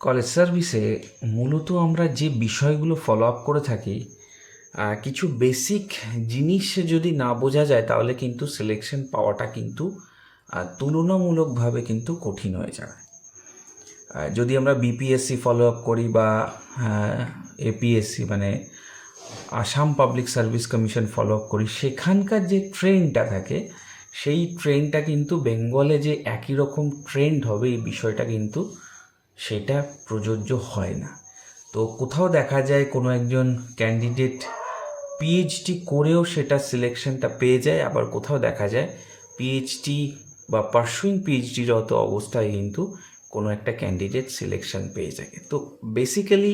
College সার্ভিসে মূলত আমরা যে বিষয়গুলো ফলো আপ করে থাকি কিছু বেসিক জিনিস যদি না বোঝা যায়, তাহলে কিন্তু সিলেকশন পাওয়াটা কিন্তু তুলনামূলকভাবে কিন্তু কঠিন হয়ে যায়। যদি আমরা বিপিএসসি ফলো আপ করি বা এপিএসসি মানে Assam public service commission follow up করি, সেখানকার যে ট্রেনটা থাকে, সেই ট্রেনটা কিন্তু বেঙ্গলে যে একই রকম ট্রেন্ড হবে, এই বিষয়টা কিন্তু সেটা প্রযোজ্য হয় না। তো কোথাও দেখা যায় কোনো একজন ক্যান্ডিডেট পিএইচডি করেও সেটা সিলেকশনটা পেয়ে যায়, আবার কোথাও দেখা যায় পিএইচডি বা পার্সুইং পিএইচডির অত অবস্থায় কিন্তু কোনো একটা ক্যান্ডিডেট সিলেকশন পেয়ে যায় তো বেসিক্যালি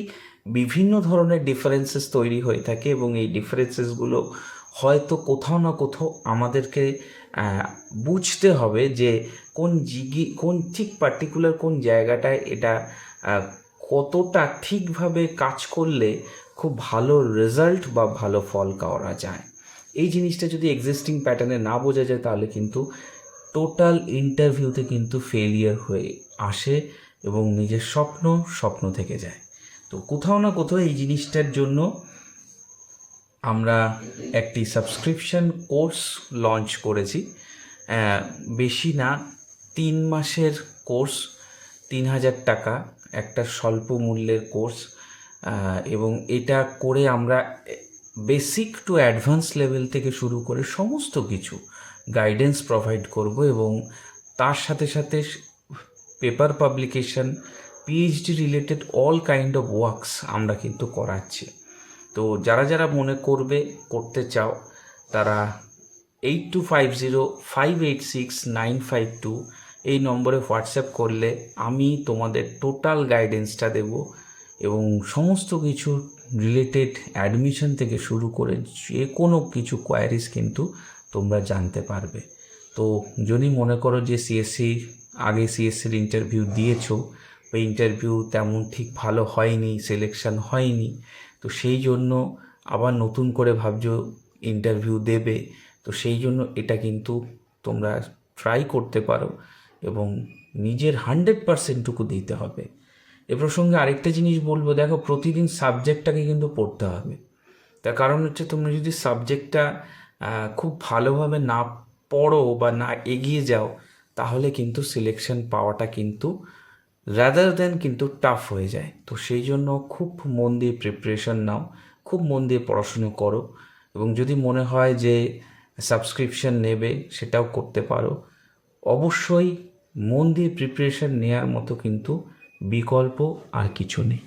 বিভিন্ন ধরনের ডিফারেন্সেস তৈরি হয়ে থাকে এবং এই ডিফারেন্সেসগুলো হয়তো কোথাও না কোথাও আমাদেরকে বুঝতে হবে যে কোন জিগি, কোন ঠিক পার্টিকুলার কোন জায়গাটায় এটা কতটা ঠিকভাবে কাজ করলে খুব ভালো রেজাল্ট বা ভালো ফল করা যায়। এই জিনিসটা যদি এক্সিস্টিং প্যাটার্নে না বোঝা যায় তাহলে কিন্তু টোটাল ইন্টারভিউতে কিন্তু ফেলিয়ার হয়ে আসে এবং নিজের স্বপ্ন স্বপ্ন থেকে যায়। তো কোথাও না কোথাও এই জিনিসটার জন্য আমরা একটি সাবস্ক্রিপশন কোর্স লঞ্চ করেছি। বেশি না, তিন মাসের কোর্স তিন হাজার টাকা, একটা স্বল্প মূল্যের কোর্স এবং এটা করে আমরা বেসিক টু অ্যাডভান্স লেভেল থেকে শুরু করে সমস্ত কিছু গাইডেন্স প্রোভাইড করব এবং তার সাথে সাথে paper publication PhD related all kind of works আমরা কিন্তু করাচ্ছি। তো যারা যারা মনে করবে, করতে চাও, তারা eight two five zero five eight six nine five two এই নম্বরে হোয়াটসঅ্যাপ করলে আমি তোমাদের টোটাল গাইডেন্সটা দেব এবং সমস্ত কিছু রিলেটেড অ্যাডমিশন থেকে শুরু করে যে কোনো কিছু কোয়ারিজ কিন্তু তোমরা জানতে পারবে। তো যদি মনে করো যে সিএসসি আগে সিএসসির ইন্টারভিউ দিয়েছ বা ইন্টারভিউ তেমন ঠিক ভালো হয়নি সিলেকশন হয়নি তো সেই জন্য আবার নতুন করে ভাবছ ইন্টারভিউ দেবে। তো সেই জন্য এটা কিন্তু তোমরা ট্রাই করতে পারো এবং নিজের হান্ড্রেড পার্সেন্টটুকু দিতে হবে। এ প্রসঙ্গে আরেকটা জিনিস বলব, দেখো প্রতিদিন সাবজেক্টটাকে কিন্তু পড়তে হবে। তার কারণ হচ্ছে তোমরা যদি সাবজেক্টটা খুব ভালোভাবে না পড়ো বা না এগিয়ে যাও, তাহলে কিন্তু সিলেকশন পাওয়াটা কিন্তু রাদার দেন কিন্তু টাফ হয়ে যায়। তো সেই জন্য খুব মন দিয়ে প্রিপারেশান নাও, খুব মন দিয়ে পড়াশুনো করো এবং যদি মনে হয় যে সাবস্ক্রিপশন নেবে সেটাও করতে পারো। অবশ্যই মন দিয়ে প্রিপারেশান নেওয়ার মতো কিন্তু বিকল্প আর কিছু নেই।